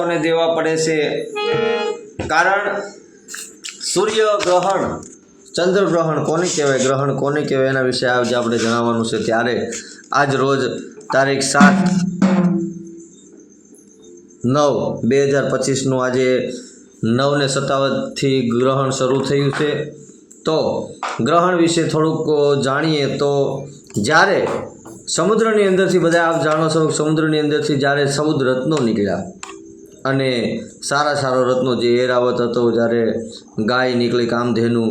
સૌને દેવા પડે છે. કારણ સૂર્ય ગ્રહણ, ચંદ્ર ગ્રહણ કોને કહેવાય? ગ્રહણ કોને કહેવાય? એના વિશે આજે આપણે જણાવવાનું છે ત્યારે આજ રોજ તારીખ સાત નવ બે હજાર પચીસનું આજે નવને સત્તાવનથી ગ્રહણ શરૂ થયું છે. તો ગ્રહણ વિશે થોડુંક જાણીએ તો જ્યારે સમુદ્રની અંદરથી બધા આપ જાણો છો, સમુદ્રની અંદરથી જ્યારે સમુદ્ર રત્નો નીકળ્યા અને સારા સારો રત્નો જે એરાવત હતો જ્યારે ગાય નીકળી કામધેનુ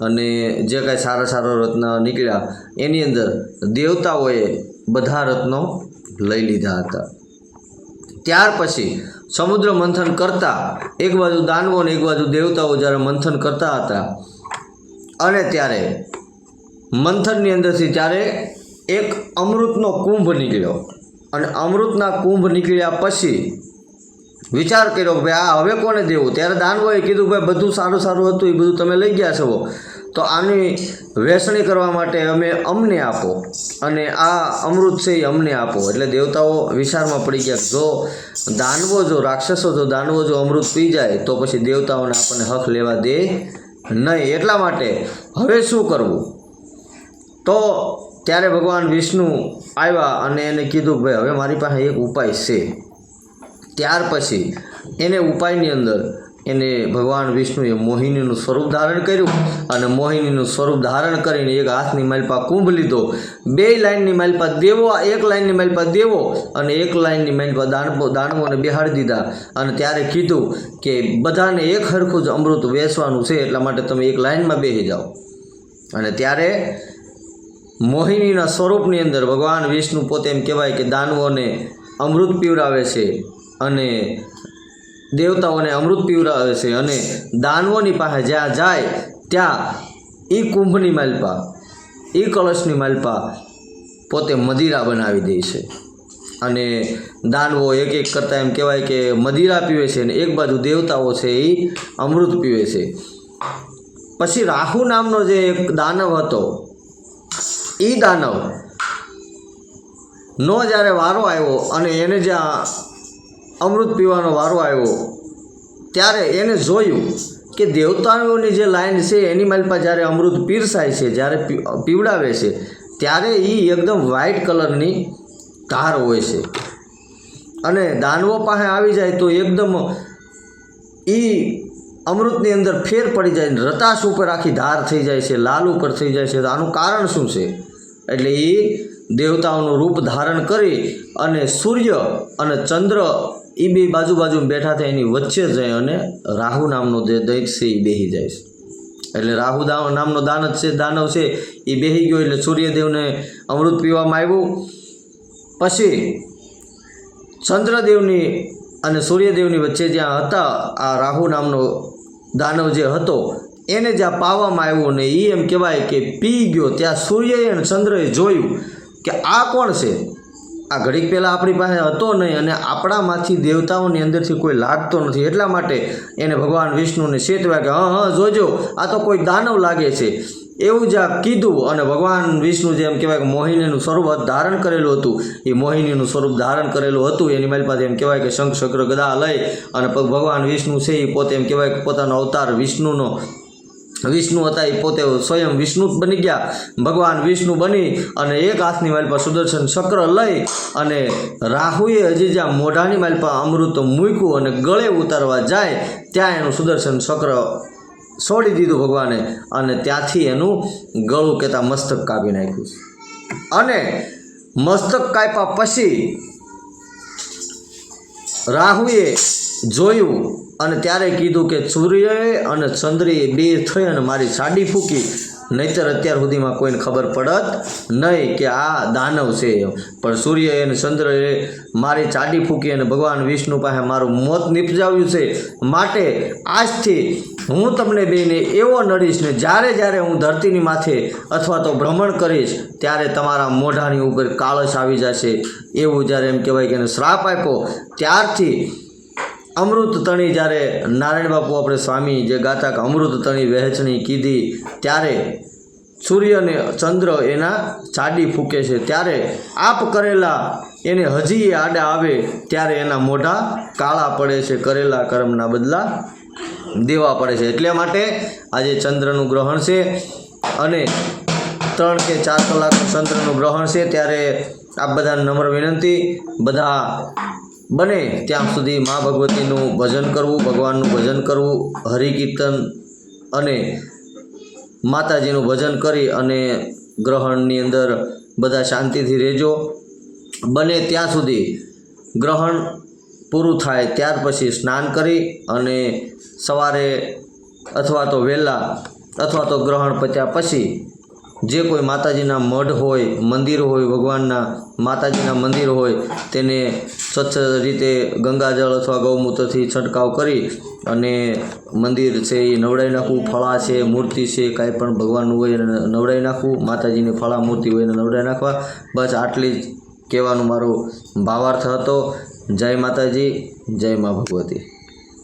અને જે કાંઈ સારા સારો રત્ન નીકળ્યા, એની અંદર દેવતાઓએ બધા રત્નો લઈ લીધા હતા. ત્યાર પછી સમુદ્ર મંથન કરતા એક બાજુ દાનવો અને એક બાજુ દેવતાઓ જ્યારે મંથન કરતા હતા અને ત્યારે મંથનની અંદરથી ત્યારે એક અમૃતનો કુંભ નીકળ્યો અને અમૃતના કુંભ નીકળ્યા પછી વિચાર કર્યો કે ભાઈ, આ હવે કોને દેવું? ત્યારે દાનવોએ કીધું, ભાઈ, બધું સારું સારું હતું, એ બધું તમે લઈ ગયા છો. તો આની વેચણી કરવા માટે અમે અમને આપો અને આ અમૃત છે એ અમને આપો. એટલે દેવતાઓ વિચારમાં પડી ગયા જો દાનવો, જો રાક્ષસો, જો દાનવો, જો અમૃત પી જાય, તો પછી દેવતાઓને આપણને હક લેવા દે નહીં. એટલા માટે હવે શું કરવું? તો ત્યારે ભગવાન વિષ્ણુ આવ્યા અને એને કીધું ભાઈ, હવે મારી પાસે એક ઉપાય છે. ત્યાર પછી એને ઉપાયની અંદર એને ભગવાન વિષ્ણુએ મોહિનીનું સ્વરૂપ ધારણ કર્યું અને મોહિનીનું સ્વરૂપ ધારણ કરીને એક હાથની માલપા કુંભ લીધો. બે લાઇનની માલપા દેવો, એક લાઈનની માલપા દેવો અને એક લાઈનની માલપા દાણવો દાણવોને બેહાડી દીધા. અને ત્યારે કીધું કે બધાને એક હરખું જ અમૃત વેચવાનું છે એટલા માટે તમે એક લાઈનમાં બેસી જાઓ. અને ત્યારે મોહિનીના સ્વરૂપની અંદર ભગવાન વિષ્ણુ પોતે એમ કહેવાય કે દાનવોને અમૃત પીવડાવે છે. અને દેવતાઓને અમૃત પીવડાવે છે અને દાનવોની પાસે જ્યાં જાય, ત્યાં એ કુંભની માલપા એ કળશની માલપા પોતે મદિરા બનાવી દે છે. અને દાનવો એક એક કરતાં એમ કહેવાય કે મદિરા પીવે છે અને એક બાજુ દેવતાઓ છે એ અમૃત પીવે છે. પછી રાહુ નામનો જે એક દાનવ હતો એ દાનવ નો જ્યારે વારો આવ્યો અને એને જ્યાં અમૃત પીવાનો વારો આવ્યો. ત્યારે એને જોયું કે દેવતાઓની જે લાઈન છે એની માલપા જ્યારે અમૃત પીરસાય છે, જ્યારે પીવડાવે છે, ત્યારે એ એકદમ વ્હાઇટ કલરની ધાર હોય છે. અને દાનવો પાસે આવી જાય તો એકદમ એ અમૃતની અંદર ફેર પડી જાય રતાશ ઉપર આખી ધાર થઈ જાય છે, લાલ ઉપર થઈ જાય છે. તો આનું કારણ શું છે? એટલે એ દેવતાઓનું રૂપ ધારણ કરી અને સૂર્ય અને ચંદ્ર એ બે બાજુ બાજુ બેઠા થાય એની વચ્ચે જાય અને રાહુ નામનો જે દૈત છે એ બેસી જાય છે. એટલે રાહુ દા- નામનો દાનવ છે દાનવ છે, એ બેસી ગયો એટલે સૂર્યદેવને અમૃત પીવામાં આવ્યું. પછી ચંદ્રદેવની અને સૂર્યદેવની વચ્ચે જ્યાં હતા, આ રાહુ નામનો દાનવ જે હતો, એને જ્યાં પાવામાં આવ્યું ને એ એમ કહેવાય કે પી ગયો. ત્યાં સૂર્યએ અને ચંદ્રએ જોયું કે આ કોણ છે? આ ઘડીક પહેલાં આપણી પાસે હતો નહીં અને આપણામાંથી દેવતાઓની અંદરથી કોઈ લાગતો નથી. એટલા માટે એને ભગવાન વિષ્ણુને ચેતવ્યા કે હા હા, જોજો, આ તો કોઈ દાનવ લાગે છે. એવું જ આ કીધું અને ભગવાન વિષ્ણુ જેમ કહેવાય કે મોહિનીનું સ્વરૂપ ધારણ કરેલું હતું. એ મોહિનીનું સ્વરૂપ ધારણ કરેલું હતું. એની મારી પાસે એમ કહેવાય કે શંખ ચક્ર ગદા લઈ અને ભગવાન વિષ્ણુ છે એ પોતે એમ કહેવાય કે પોતાનો અવતાર વિષ્ણુનો વિષ્ણુ હતા એ પોતે સ્વયં વિષ્ણુ જ બની ગયા. ભગવાન વિષ્ણુ બની અને એક હાથની માલ પર સુદર્શન ચક્ર લઈ અને રાહુએ હજી જ્યાં મોઢાની માલ પર અમૃત મૂક્યું અને ગળે ઉતારવા જાય, ત્યાં એનું સુદર્શન ચક્ર છોડી દીધું ભગવાને અને ત્યાંથી એનું ગળું કહેતા મસ્તક કાપી નાખ્યું. અને મસ્તક કાપ્યા પછી રાહુએ જોયું અને ત્યારે કીધું કે સૂર્યએ અને ચંદ્રએ બે થઈ અને મારી સાડી ફૂકી. નહીતર અત્યાર સુધીમાં કોઈને ખબર પડત નહીં કે આ દાનવ છે. પણ સૂર્ય અને ચંદ્રએ મારી ચાડી ફૂકી અને ભગવાન વિષ્ણુ પાસે મારું મોત નિપજાવ્યું છે. માટે આજથી હું તમને બેને એવો નડીશ ને જ્યારે જ્યારે હું ધરતીની માથે અથવા તો ભ્રમણ કરીશ, ત્યારે તમારા મોઢાની ઉપર કાળશ આવી જશે. એવું જ્યારે એમ કહેવાય કે એને શ્રાપ આપ્યો, ત્યારથી અમૃત તણી જ્યારે નારાયણ બાપુ આપણે સ્વામી જે ગાતા કે અમૃત તણી વહેંચણી કીધી, ત્યારે સૂર્ય અને ચંદ્ર એના ચાડી ફૂકે છે. ત્યારે આપ કરેલા એને હજી એ આડા આવે, ત્યારે એના મોઢા કાળા પડે છે. કરેલા કર્મના બદલા દેવા પડે છે. એટલે માટે આજે ચંદ્રનું ગ્રહણ છે અને ત્રણ કે ચાર કલાકનું ચંદ્રનું ગ્રહણ છે. ત્યારે આપ બધા નમ્ર વિનંતી, બધા બને ત્યાં સુધી મા ભગવતીનું ભજન કરવું, ભગવાનનું ભજન કરવું, હરિકીર્તન અને માતાજીનું ભજન કરી અને ગ્રહણની અંદર બધા શાંતિથી રહેજો. બને ત્યાં સુધી ગ્રહણ પૂરું થાય ત્યાર પછી સ્નાન કરી અને સવારે અથવા તો વહેલા અથવા તો ગ્રહણ પત્યા પછી જે કોઈ માતાજીના મઢ હોય, મંદિર હોય, ભગવાનના માતાજીના મંદિર હોય, તેને સ્વચ્છ રીતે ગંગાજળ અથવા ગૌમૂત્રથી છંટકાવ કરી અને મંદિર છે એ નવડાવી નાખવું, ફળા છે, મૂર્તિ છે, કાંઈ પણ ભગવાનનું હોય એને નવડાવી નાખવું, માતાજીની ફળા, મૂર્તિ હોય એને નવડાવી નાખવા. બસ આટલી જ કહેવાનું મારો ભાવાર્થ હતો. જય માતાજી, જય મા ભગવતી.